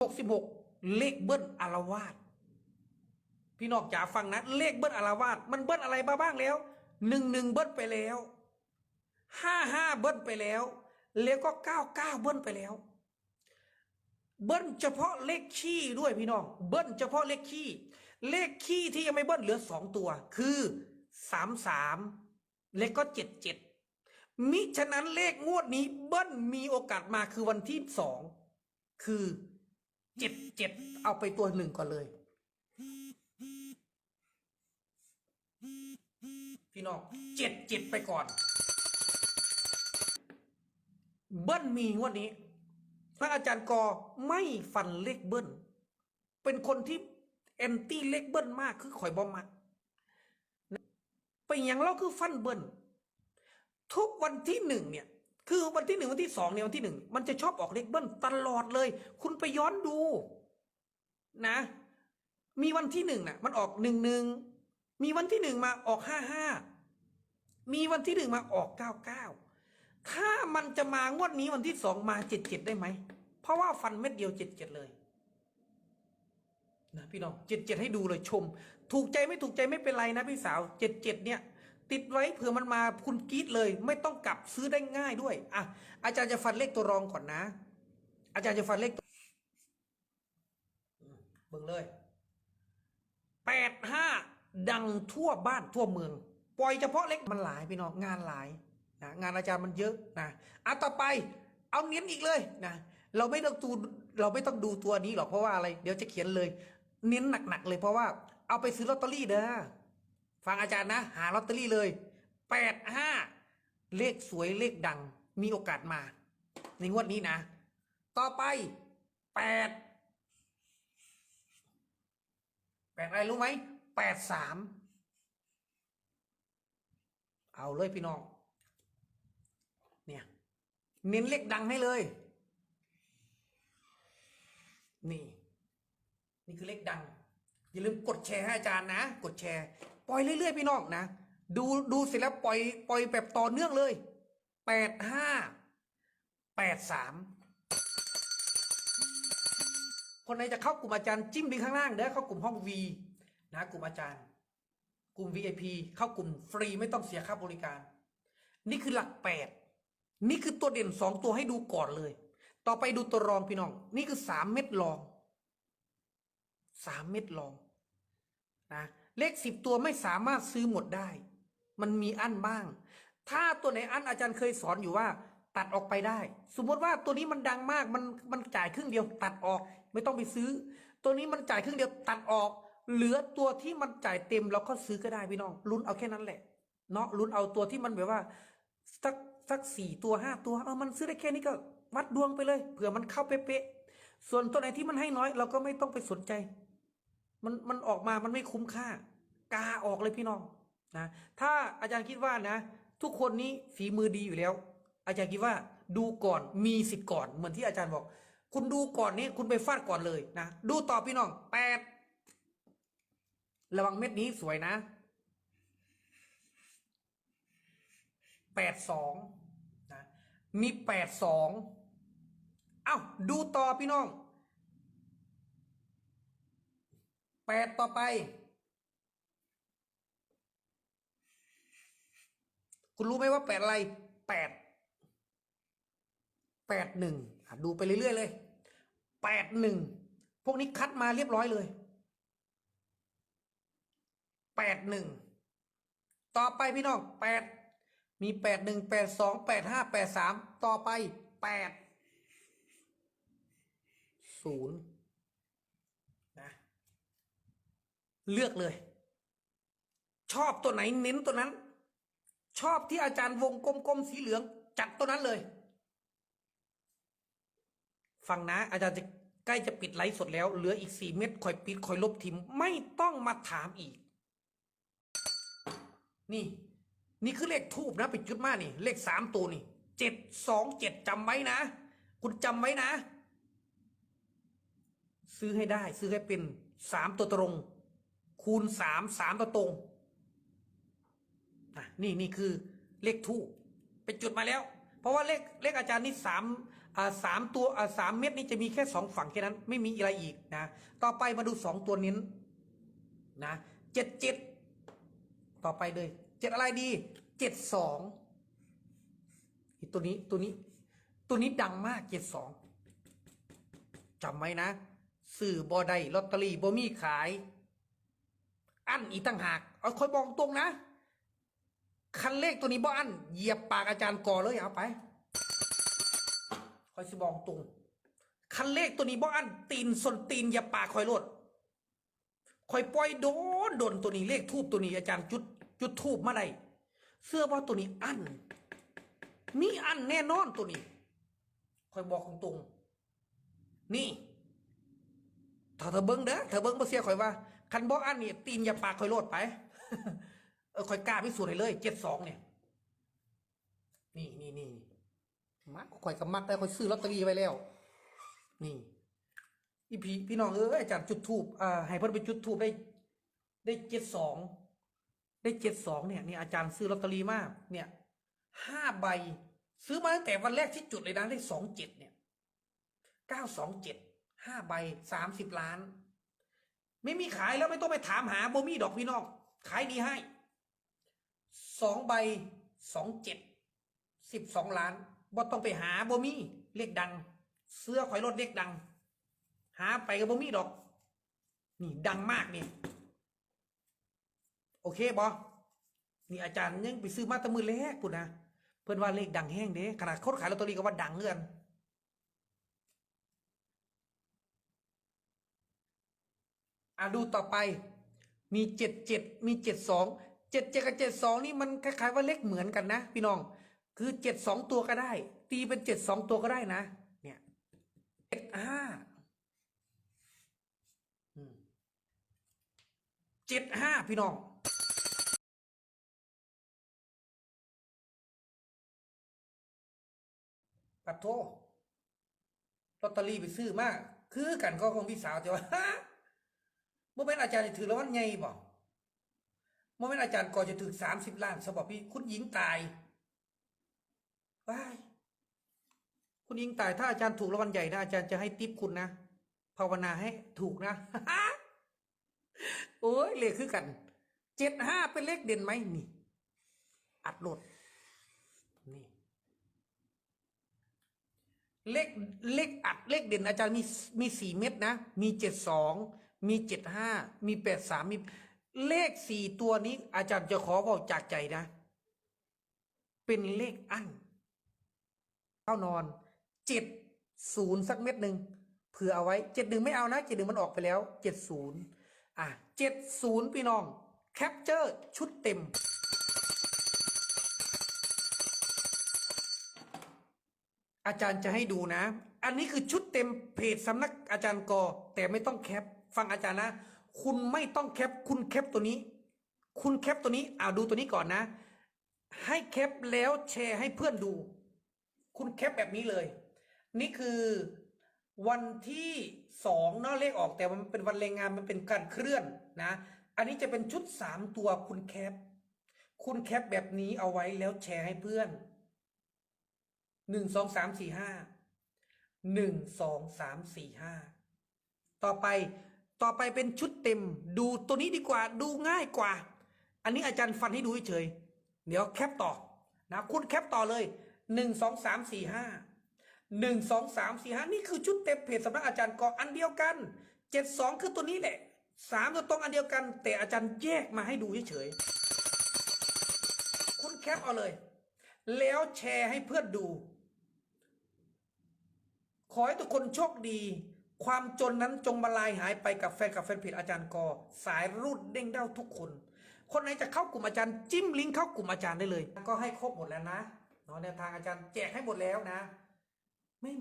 หกสิบหกเลขเบิ้ลอารวาสพี่นอกจ๋าฟังนะ เลขเบิ้ลอารวาสมันเบิ้ลอะไรมาบ้างแล้วหนึ่งหนึ่งเบิ้ลไปแล้วห้าห้าเบิ้ลไปแล้ว แล้วก็เก้าเก้าเบิ้ลไปแล้ว เบิ้ลเฉพาะเลขขี้ด้วยพี่น้อง เบิ้ลเฉพาะเลขขี้ เลขขี้ที่ยังไม่เบิ้ลเหลือสองตัว คือสามสามและก็เจ็ดเจ็ดมิฉะนั้นเลขงวดนี้เบิ้ลมีโอกาสมาคือวันที่สองคือ เจ็ดเจ็ดเอาไปตัวหนึ่งก่อนเลย พี่น้องเจ็ดเจ็ดไปก่อน เบิ้ลมีงวดนี้ พระอาจารย์กอไม่ฟันเลขเบิ้ลเป็นคนที่แอนตี้เลขเบิ้ลมากคือข่อยบอมักไปอย่างเราคือฟันเบิ้ลทุกวันที่หนึ่งเนี่ย คือวันที่หนึ่งวันที่สองเนี่ยวันที่หนึ่งมันจะชอบออกเลขเบิ้ลตลอดเลย คุณไปย้อนดูนะ มีวันที่หนึ่งน่ะ มันออกหนึ่งหนึ่งมีวันที่หนึ่งมาออกห้าห้ามีวันที่หนึ่งมาออกเก้าเก้าถ้ามันจะมางวดนี้วันที่สองมาเจ็ดเจ็ดได้ไหมเพราะว่าฟันเม็ดเดียวเจ็ดเจ็ดเลยนะพี่น้องเจ็ดเจ็ดให้ดูเลยชม ถูกใจไม่ถูกใจไม่เป็นไรนะพี่สาวเจ็ดเจ็ดเนี่ย ติดไว้เผื่อมันมาคุณกีดเลย ไม่ต้องกลับซื้อได้ง่ายด้วยอะอาจารย์จะฟันเลขตัวรองก่อนนะ อาจารย์จะฟันเลขเบิ่งเลยแปดห้าดังทั่วบ้านทั่วเมือง ปล่อยเฉพาะเล็กมันหลายพี่น้องงานหลายนะงานอาจารย์มันเยอะนะอะต่อไปเอาเน้นอีกเลยนะเราไม่ต้องดูเราไม่ต้องดูตัวนี้หรอกเพราะว่าอะไร เดี๋ยวจะเขียนเลย เน้นหนักๆเลยเพราะว่าเอาไปซื้อลอตเตอรี่เด้อ ฟังอาจารย์นะ หาลอตเตอรี่เลยแปดห้าเลขสวยเลขดัง มีโอกาสมา ในงวดนี้นะ ต่อไปแปดแปดอะไรรู้ไหมแปดสามเอาเลยพี่น้อง เนี่ยเน้นเลขดังให้เลย นี่ นี่คือเลขดัง อย่าลืมกดแชร์ให้อาจารย์นะ กดแชร์ ปล่อยเรื่อยๆพี่น้องนะดูดูเสร็จแล้วปล่อยปล่อยแบบต่อเนื่องเลยแปดห้าแปดสามคนไหนจะเข้ากลุ่มอาจารย์จิ้มลิข้างล่างเด้อเข้ากลุ่มห้อง V นะกลุ่มอาจารย์ กลุ่ม VIP เข้ากลุ่มฟรีไม่ต้องเสียค่าบริการ นี่คือหลักแปดนี่คือตัวเด่นสองตัวให้ดูก่อนเลย ต่อไปดูตัวรองพี่น้อง นี่คือสามเม็ดรองสามเม็ดรองนะ เลขสิบตัวไม่สามารถซื้อหมดได้ มันมีอั้นบ้าง ถ้าตัวไหนอั้นอาจารย์เคยสอนอยู่ว่า ตัดออกไปได้ สมมติว่าตัวนี้มันดังมากมันมันจ่ายครึ่งเดียว ตัดออก ไม่ต้องไปซื้อ ตัวนี้มันจ่ายครึ่งเดียวตัดออก เหลือตัวที่มันจ่ายเต็มเราก็ซื้อก็ได้พี่น้องลุ้นเอาแค่นั้นแหละ เนาะลุ้นเอาตัวที่มันแบบว่าสักสักสี่ตัวห้าตัวเออมันซื้อได้แค่นี้ก็วัดดวงไปเลยเผื่อมันเข้าเป๊ะๆส่วนตัวไหนที่มันให้น้อยเราก็ไม่ต้องไปสนใจ มันมันออกมามันไม่คุ้มค่า กาออกเลยพี่น้องนะถ้าอาจารย์คิดว่านะ ทุกคนนี้ฝีมือดีอยู่แล้ว อาจารย์คิดว่าดูก่อนมีสิทธิ์ก่อนเหมือนที่อาจารย์บอก คุณดูก่อนนี้คุณไปฟาดก่อนเลยนะดูต่อพี่น้องแปดระวังเม็ดนี้สวยนะแปดสองนะมีแปดสองเอ้าดูต่อพี่น้อง แปดต่อไป คุณรู้ไหมว่าแปดอะไรแปดแปดหนึ่งดูไปเรื่อย ๆ เลยแปดหนึ่งพวกนี้คัดมาเรียบร้อยเลยแปดหนึ่งต่อไปพี่น้องแปดมีแปดหนึ่งแปดสองแปดห้าแปดสามต่อไปแปดศูนย์นะ เลือกเลย ชอบตัวไหนเน้นตัวนั้น ชอบที่อาจารย์วงกลมๆสีเหลือง จัดตัวนั้นเลย ฟังนะ อาจารย์จะใกล้จะปิดไลฟ์สดแล้ว เหลืออีกสี่เม็ดคอยปิดคอยลบทิมไม่ต้องมาถามอีก นี่ นี่คือเลขทูบนะ ไปจุดมานี่ เลขสามตัวนี่เจ็ดสองเจ็ดจำไว้นะ คุณจำไว้นะ ซื้อให้ได้ ซื้อให้เป็นสามตัวตรง คูณสามสามตัวตรงนี่นี่คือเลขทูบไปจุดมาแล้ว เพราะว่าเลขเลขอาจารย์นี่สามอ่าสามตัวอ่าสามเม็ดนี้จะมีแค่สองฝั่งแค่นั้น ไม่มีอะไรอีกนะ ต่อไปมาดูสองตัวนี้นะเจ็ดเจ็ดต่อไปเลยเจ็ดอะไรดีเจ็ดสองตัวนี้ตัวนี้ ตัวนี้ดังมากเจ็ดสองจำไว้นะ สื่อบอไดลอตเตอรี่บอมีขาย อันอีกตั้งหากเอาคอยบอกตรงนะ คันเลขตัวนี้บ่อันเหยียบปากอาจารย์ก่อเลยเอาไปคอยสิบอกตรง คันเลขตัวนี้บ่อันตีนสนตีนเหยียบปากคอยโลดคอยปล่อยโดนโดนตัวนี้เลขทูบตัวนี้อาจารย์จุดจุดทูบมาได้เสื้อว่าตัวนี้อันมีอันแน่นอนตัวนี้คอยบอกตรงๆนี่ถ้าเธอเบิ้งเด้อเธอเบิ้งบ่เสียข่อยว่า คันบ่อันนี่ตีนอย่าปากข่อยโลดไป เออข่อยกล้าพิสูจน์เลยเจ็ดสองเนี่ย นี่นี่นี่มักข่อยกับมักได้ข่อยซื้อลอตเตอรี่ไว้แล้ว นี่อีพี่พี่น้องเอ้ยอาจารย์จุดทูบอ่าให้เพิ่นไปจุดทูบได้ ได้เจ็ดสองได้เจ็ดสองเนี่ยนี่อาจารย์ซื้อลอตเตอรี่มาก เนี่ยห้าใบ ซื้อมาตั้งแต่วันแรกที่จุดเลยนะได้สองเจ็ดเนี่ยเก้าสองเจ็ดห้าใบสามสิบล้าน ไม่มีขายแล้วไม่ต้องไปถามหาโบมี่ดอกพี่น้องขายดีให้สองใบสองเจ็ดสิบสองล้านบ่ต้องไปหาโบมี่เลขดัง เสื้อข่อยรถเลขดัง หาไปกับโบมี่ดอก นี่ดังมากนี่โอเคบอนี่อาจารย์ยังไปซื้อมาตะมือแรกปุ่นนะเพื่อนว่าเลขดังแห้งเด้ขนาดเขาขายลอตเตอรี่ก็ว่าดังเงื่อน อะดูต่อไป มีเจ็ดเจ็ดมีเจ็ดสองเจ็ดเจ็ดกับเจ็ดสองนี่มันคล้ายๆว่าเลขเหมือนกันนะ พี่น้อง คือเจ็ดสองตัวก็ได้ ตีเป็นเจ็ดสองตัวก็ได้นะ เนี่ยเจ็ดห้าเจ็ดห้าพี่น้องปัดโทลอตเตอรี่ไปซื้อมาก คือกันก็คงพี่สาวจะว่า เมื่อเป็นอาจารย์จะถือแล้ววันไงบอกเมื่อเป็นอาจารย์ก่อจะถือสามสิบล้านสบอพี่คุณหญิงตายว้ายคุณหญิงตายถ้าอาจารย์ถูกรางวัลใหญ่นะอาจารย์จะให้ติปคุณนะภาวนาให้ถูกนะโอ้ยเลขคือกันเจ็ดห้าเป็นเลขเด่นไหมนี่ อัดโหลดนี่ เลขเลขอัดเลขเด่นอาจารย์มีมีสี่เม็ดนะ มีเจ็ดสอง มีเจ็ดห้ามีแปดสามมีเลขสี่ตัวนี้ อาจารย์จะขอบอกจากใจนะ เป็นเลขอั้นเข้านอนเจ็ดศูนย์สักเม็ดหนึ่งเผื่อเอาไว้เจ็ดหนึ่งไม่เอานะเจ็ดหนึ่งมันออกไปแล้วเจ็ดศูนย์อะเจ็ดศูนย์พี่น้องแคปเจอร์ชุดเต็ม อาจารย์จะให้ดูนะ อันนี้คือชุดเต็มเพจสำนักอาจารย์กอแต่ไม่ต้องแคป ฟังอาจารย์นะ คุณไม่ต้องแคป คุณแคปตัวนี้ คุณแคปตัวนี้อ่าดูตัวนี้ก่อนนะ ให้แคปแล้วแชร์ให้เพื่อนดู คุณแคปแบบนี้เลย นี่คือวันที่สองเนาะเลขออกแต่มันเป็นวันแรงงานมันเป็นการเคลื่อนนะ อันนี้จะเป็นชุดสามตัวคุณแคป คุณแคปแบบนี้เอาไว้แล้วแชร์ให้เพื่อนหนึ่งสองสามสี่ห้าหนึ่งสองสามสี่ห้าต่อไป ต่อไปเป็นชุดเต็ม ดูตัวนี้ดีกว่าดูง่ายกว่า อันนี้อาจารย์ฟันให้ดูเฉยเดี๋ยวแคปต่อนะคุณแคปต่อเลยหนึ่งสองสามสี่ห้าหนึ่งสองสามสี่ห้านี่คือชุดเต็มเพจสำนักอาจารย์กออันเดียวกันเจ็ดสองคือตัวนี้แหละสามตัวตรงอันเดียวกัน แต่อาจารย์แยกมาให้ดูเฉยคุณแคปเอาเลย แล้วแชร์ให้เพื่อนดู ขอให้ทุกคนโชคดี ความจนนั้นจงมาลายหายไปกับแฟนกับแฟนเพจอาจารย์กอ สายรูดเด้งเด้าทุกคน คนไหนจะเข้ากลุ่มอาจารย์จิ้มลิงก์เข้ากลุ่มอาจารย์ได้เลย ก็ให้ครบหมดแล้วนะเนาะแนวทางอาจารย์แจกให้หมดแล้วนะ ไม่มี